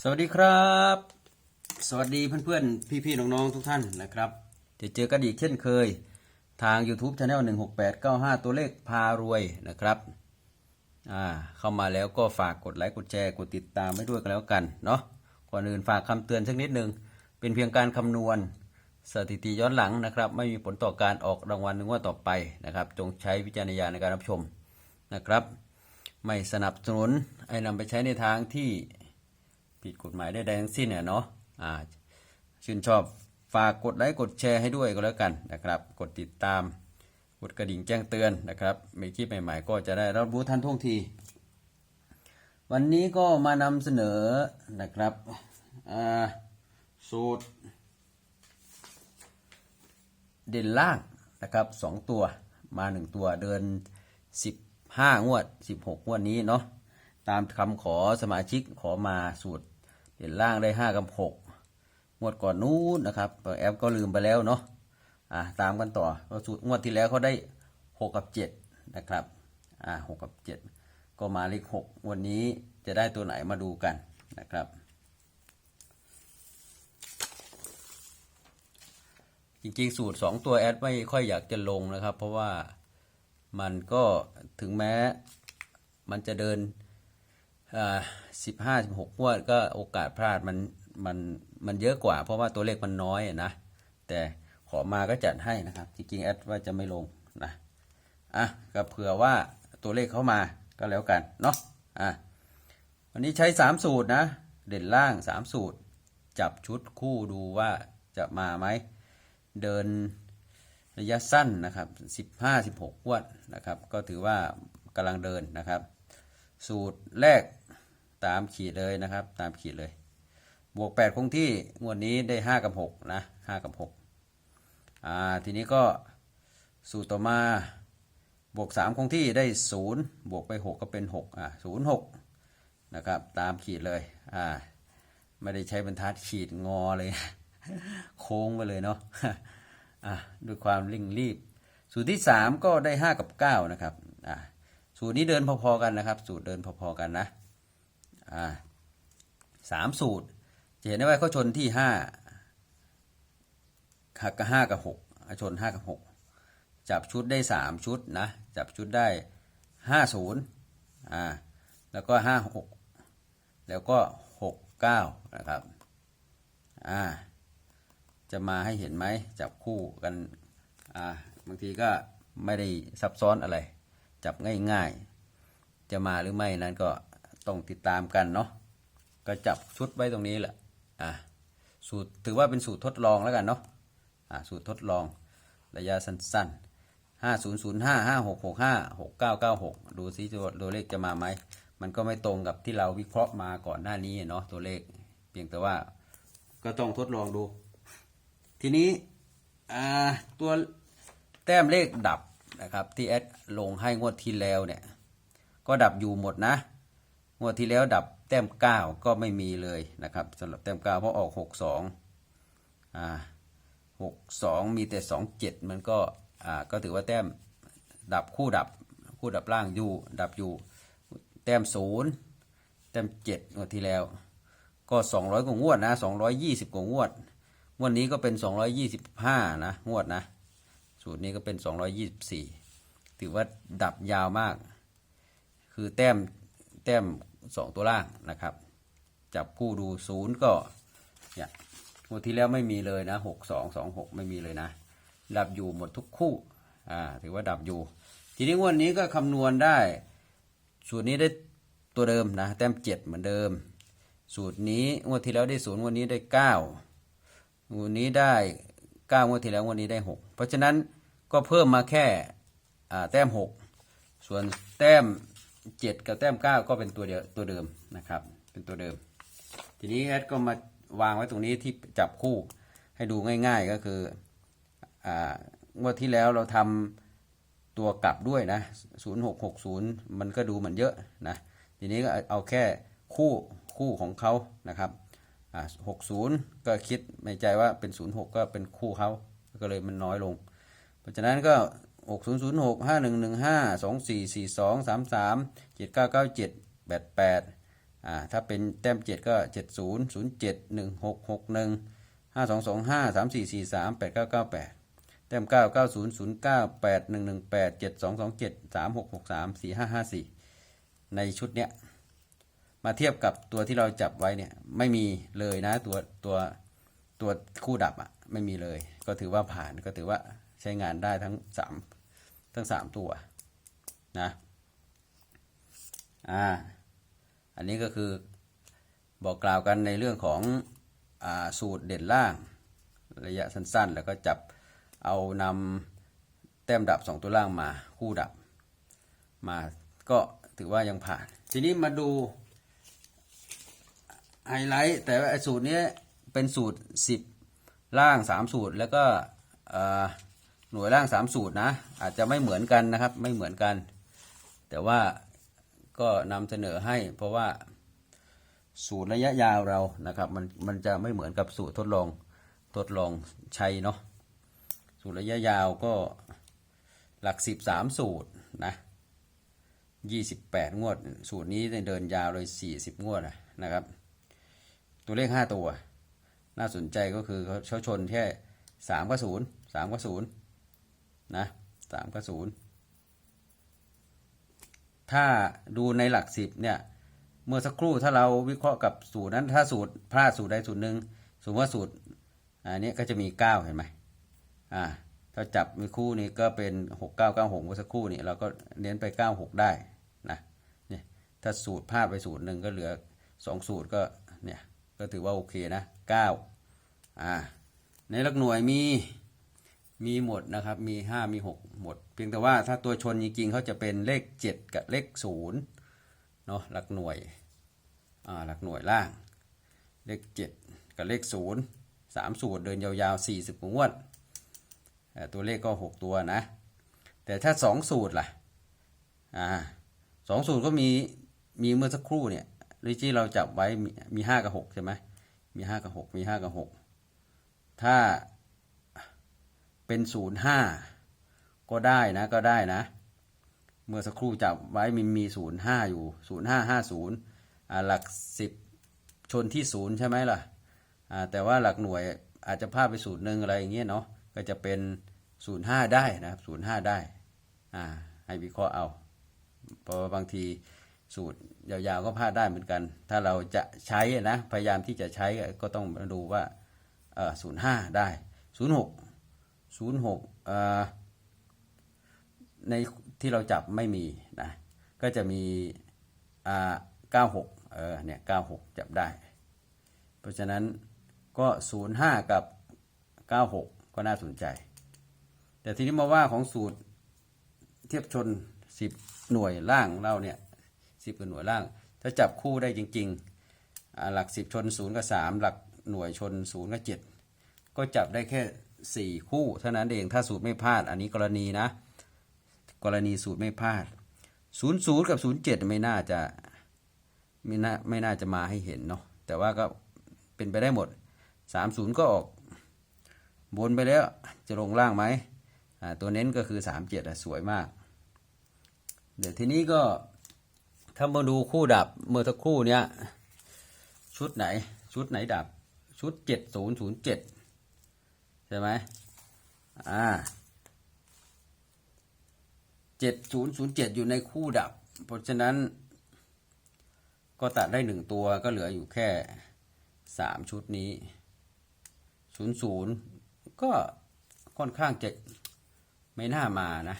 สวัสดีครับ สวัสดีเพื่อนๆ พี่ๆ น้องๆ ทุกท่านนะครับ จะเจอกันอีกเช่นเคย ทาง YouTube Channel 16895 ตัวเลขพารวยนะครับ อ่า เข้ามาแล้วก็ฝากกดไลค์กดแชร์กดติดตามไว้ด้วยกันแล้วกันเนาะ ก่อนอื่นฝากคำเตือนสักนิดนึง เป็นเพียงการคำนวณสถิติย้อนหลังนะครับ ไม่มีผลต่อการออกรางวัลในงวดต่อไปนะครับ จงใช้วิจารณญาณในการรับชมนะครับ ไม่สนับสนุนไอ้นำไปใช้ในทางที่ ผิดกฎหมายได้ใดทั้งสิ้นเนี่ยเนาะอ่าชื่นชอบฝากกดไลค์กดแชร์ให้ด้วยก็แล้วกันนะครับ กดติดตาม กดกระดิ่งแจ้งเตือนนะครับมีคลิปใหม่ๆ ก็จะได้รับรู้ทันท่วงที วันนี้ก็มานำเสนอนะครับอ่าสูตร เด่นล่างนะครับสองตัวมาหนึ่งตัวเดินสิบห้างวดสิบหกงวดนี้เนาะตามคำขอสมาชิกขอมาสูตร เด่นล่างได้ห้ากับหกงวดก่อนนู้นนะครับแอปก็ลืมไปแล้วเนาะอ่าตามกันต่อสูตรงวดที่แล้วเขาได้หกกับเจ็ดนะครับอ่าหกกับเจ็ดก็มาเลขหกวันนี้จะได้ตัวไหนมาดูกันนะครับ จริงๆ สูตร 2 ตัวแอดไม่ค่อยอยากจะลงนะครับ เพราะว่ามันก็ถึงแม้มันจะเดิน สิบห้าสิบหกงวดก็โอกาสพลาดมันมันมันเยอะกว่า เพราะว่าตัวเลขมันน้อยนะ แต่ขอมาก็จัดให้นะครับ จริงๆแอดว่าจะไม่ลงนะอะก็เผื่อว่าตัวเลขเข้ามาก็แล้วกันเนาะอะวันนี้ใช้3สูตรนะ เด่นล่าง3สูตร จับชุดคู่ดูว่าจะมาไหมเดินระยะสั้นนะครับ15 16งวดนะครับ ก็ถือว่ากำลังเดินนะครับ สูตรแรก ตามขีดเลยนะครับ ตามขีดเลย บวก 8 คงที่งวดนี้ได้ 5 กับ 6 นะ 5 กับ 6 อ่า ทีนี้ก็สูตรต่อมา บวก 3 คงที่ได้ 0 บวกไป 6 ก็เป็น 6 อ่า0 6 นะครับ ตามขีดเลย อ่า ไม่ได้ใช้บรรทัดขีดงอเลย โค้งไปเลยเนาะ อะด้วยความเร่งรีบ สูตรที่สามก็ได้ห้ากับเก้านะครับ อะสูตรนี้เดินพอๆกันนะครับ สูตรเดินพอๆกันนะ อ่าสามสูตร จะเห็นได้ว่าเขาชนที่ห้าหักกับห้ากับหกชนห้ากับหกจับชุดได้สามชุดนะจับชุดได้ห้าศูนย์อ่าแล้วก็ห้าหกแล้วก็หกเก้านะครับอ่าจะมาให้เห็นไหมจับคู่กันอ่าบางทีก็ไม่ได้ซับซ้อนอะไร จับง่ายๆ จะมาหรือไม่นั้นก็ ต้องติดตามกันเนาะก็จับชุดไว้ตรงนี้แหละอ่าสูตรถือว่าเป็นสูตรทดลองแล้วกันเนาะอ่าสูตรทดลองระยะสั้นๆห้าศูนย์ศูนย์ห้าห้าหกหกห้าหกเก้าเก้าหกดูซิตัวตัวเลขจะมาไหม มันก็ไม่ตรงกับที่เราวิเคราะห์มาก่อนหน้านี้เนาะตัวเลข เพียงแต่ว่าก็ต้องทดลองดู ทีนี้อ่าตัวแต้มเลขดับนะครับที่แอดลงให้งวดที่แล้วเนี่ย ก็ดับอยู่หมดนะ งวดที่แล้วดับแต้มเก้าก็ไม่มีเลยนะครับสำหรับแต้มเก้าเพราะออกหกสองอ่าหกสองมีแต่สองเจ็ดมันก็อ่าก็ถือว่าแต้มดับคู่ดับคู่ดับล่างอยู่ดับอยู่แต้มศูนย์แต้มเจ็ดงวดที่แล้ว ก็สองร้อยกว่างวดนะสองร้อยยี่สิบกว่างวดงวดนี้ก็เป็น 225 นะงวดนะ สูตรนี้ก็เป็น 224 ถือว่าดับยาวมาก คือแต้มแต้ม 2 ตัวล่างนะครับ จับคู่ดูศูนย์ก็เนี่ยงวดที่แล้วไม่มีเลยนะ 62 26 ไม่มีเลยนะ ดับอยู่หมดทุกคู่อ่าถือว่าดับอยู่ ทีนี้วดนี้ก็คำนวณได้สูตรนี้ได้ตัวเดิมนะแต้ม 7 เหมือนเดิม สูตรนี้งวดที่แล้วได้ศูนย์งวดนี้ได้9งวดนี้ได้เก้างวดที่แล้วงวดนี้ได้หกเพราะฉะนั้นก็เพิ่มมาแค่แต้มหกส่วนแต้ม เจ็ดกับแต้มเก้าก็เป็นตัวเดียวตัวเดิมนะครับ เป็นตัวเดิม ทีนี้แอดก็มาวางไว้ตรงนี้ที่จับคู่ให้ดูง่าย ๆก็คืออ่างวดที่แล้วเราทำตัวกลับด้วยนะศูนย์หกหกศูนย์มันก็ดูเหมือนเยอะนะ ทีนี้ก็เอาแค่คู่คู่ของเขานะครับอ่าหกศูนย์ก็คิดในใจว่าเป็นศูนย์หกก็เป็นคู่เขาก็เลยมันน้อยลง เพราะฉะนั้นก็ หกศูนย์ศูนย์หกห้าหนึ่งหนึ่งห้าสองสี่สี่สองสามสามเจ็ดเก้าเก้าเจ็ดแปดแปดอ่าถ้าเป็นแต้มเจ็ดก็เจ็ดศูนย์ศูนย์เจ็ดหนึ่งหกหกหนึ่งห้าสองสองห้าสามสี่สี่สามแปดเก้าเก้าแปดแต้มเก้าเก้าศูนย์ศูนย์เก้าแปดหนึ่งหนึ่งแปดเจ็ดสองสองเจ็ดสามหกหกสามสี่ห้าห้าสี่ในชุดเนี้ยมาเทียบกับตัวที่เราจับไว้เนี่ยไม่มีเลยนะตัวตัวตัวคู่ดับอะไม่มีเลย ก็ถือว่าผ่านก็ถือว่า ใช้งานได้ทั้งสามทั้งสามตัวนะอ่าอันนี้ก็คือบอกกล่าวกันในเรื่องของอสูตรเด่นล่างระยะสั้นๆ แล้วก็จับเอานำแต้มดับสองตัวล่างมาคู่ดับมาก็ถือว่ายังผ่าน ทีนี้มาดูไฮไลท์แต่ว่าสูตรนี้เป็นสูตร 10 ล่าง 3 สูตรแล้วก็อ่อ หน่วยล่าง3สูตรนะ อาจจะไม่เหมือนกันนะครับ ไม่เหมือนกัน แต่ว่าก็นำเสนอให้ เพราะว่าสูตรระยะยาวเรานะครับ มันมันจะไม่เหมือนกับสูตรทดลองทดลองใช้เนาะสูตรระยะยาวก็หลัก13สูตรนะ28งวด สูตรนี้เดินยาวเลย40งวดนะนะครับ ตัวเลข5ตัว น่าสนใจก็คือเขาชนแค่3กับ0 3กับ0น นะ3กับ0ถ้าดูในหลัก10เนี่ย เมื่อสักครู่ถ้าเราวิเคราะห์กับสูตรนั้น ถ้าสูตรพลาดสูตรใดสูตรหนึ่งสมมติว่าสูตรอันนี้ก็จะมี9เห็นไหมอ่า ถ้าจับมีคู่นี้ก็เป็น6 9 9 6เมื่อสักครู่นี้เราก็เน้นไป9 6ได้นะเนี่ยถ้าสูตรพลาดไปสูตรหนึ่งก็เหลือ2สูตรก็เนี่ยก็ถือว่าโอเคนะ9อ่าในหลักหน่วยมี มีหมดนะครับ มี 5 มี 6 หมด เพียงแต่ว่าถ้าตัวชนจริงๆเขาจะเป็นเลข 7 กับเลข0เนาะหลักหน่วยอ่าหลักหน่วยล่าง เลข 7 กับเลข 0 3 สูตรเดินยาวๆ 40กว่างวดแต่ตัวเลขก็ 6 ตัวนะ แต่ถ้า 2 สูตรล่ะอ่าสองสูตรก็มีมีเมื่อสักครู่เนี่ยลิที่เราจับไว้มีห้ากับหกใช่ไหมมีห้ากับหกมีห้ากับหกถ้า เป็นศูนย์ห้าก็ได้นะก็ได้นะ เมื่อสักครู่จับไว้มีมีศูนย์ห้าอยู่ศูนย์ห้าห้าศูนย์อ่าหลักสิบชนที่ศูนย์ใช่ไหมล่ะอ่าแต่ว่าหลักหน่วยอาจจะพลาดไปศูนย์หนึ่งอะไรอย่างเงี้ยเนาะก็จะเป็นศูนย์ห้าได้นะครับศูนย์ห้าได้อ่าให้วิเคราะห์เอาเพราะบางทีสูตรยาวๆก็พลาดได้เหมือนกัน ถ้าเราจะใช้นะ พยายามที่จะใช้ก็ต้องดูว่าศูนย์ห้าได้ศูนย์หก ศูนย์หกในที่เราจับไม่มีนะ ก็จะมีเก้าหกเออเนี่ยเก้าหกจับได้ เพราะฉะนั้นก็ศูนย์ห้ากับเก้าหกก็น่าสนใจ แต่ทีนี้มาว่าของสูตรเทียบชนสิบหน่วยล่างเราเนี่ยสิบกับหน่วยล่าง ถ้าจับคู่ได้จริงๆ หลักสิบชนศูนย์กับสามหลักหน่วยชนศูนย์กับเจ็ดก็จับได้แค่ 4 คู่เท่านั้นเองถ้าสูตรไม่พลาด อันนี้กรณีนะ กรณีสูตรไม่พลาด 0 0 กับ 0 7 ไม่น่าจะไม่น่าไม่น่าจะมาให้เห็นเนาะแต่ว่าก็เป็นไปได้หมด 3 0 ก็ออกบนไปแล้วจะลงล่างไหมตัวเน้นก็คือ 3 7อะสวยมาก เดี๋ยวทีนี้ก็ถ้ามาดูคู่ดับเมื่อสักครู่เนี้ยชุดไหนชุดไหนดับชุด 7007 ช่ไหมอ่าเจ็ดศูนย์ศูนย์เจ็ดอยู่ในคู่ดับ เพราะฉะนั้น ก็ตัดได้หนึ่งตัวก็เหลืออยู่แค่สามชุดนี้ศูนย์ศูนย์ก็ค่อนข้างจะไม่น่ามานะ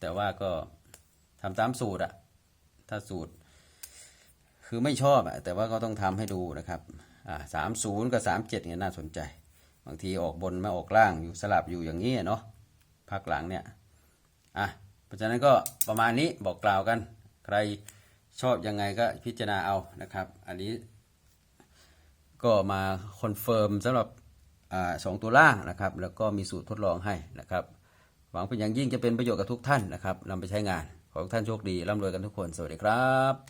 แต่ว่าก็ทำตามสูตรอะถ้าสูตร คือไม่ชอบอะแต่ว่าก็ต้องทำให้ดูนะครับอ่าสามศูนย์กับสามเจ็ดเนี่ยน่าสนใจ บางทีออกบนมาออกล่างอยู่สลับอยู่อย่างนี้เนาะพักหลังเนี่ยอะเพราะฉะนั้นก็ประมาณนี้บอกกล่าวกัน ใครชอบยังไงก็พิจารณาเอานะครับ อันนี้ก็มาคอนเฟิร์มสำหรับอสองตัวล่างนะครับ แล้วก็มีสูตรทดลองให้นะครับ หวังเป็นอย่างยิ่งจะเป็นประโยชน์กับทุกท่านนะครับนำไปใช้งาน ขอทุกท่านโชคดีร่ำรวยกันทุกคน สวัสดีครับ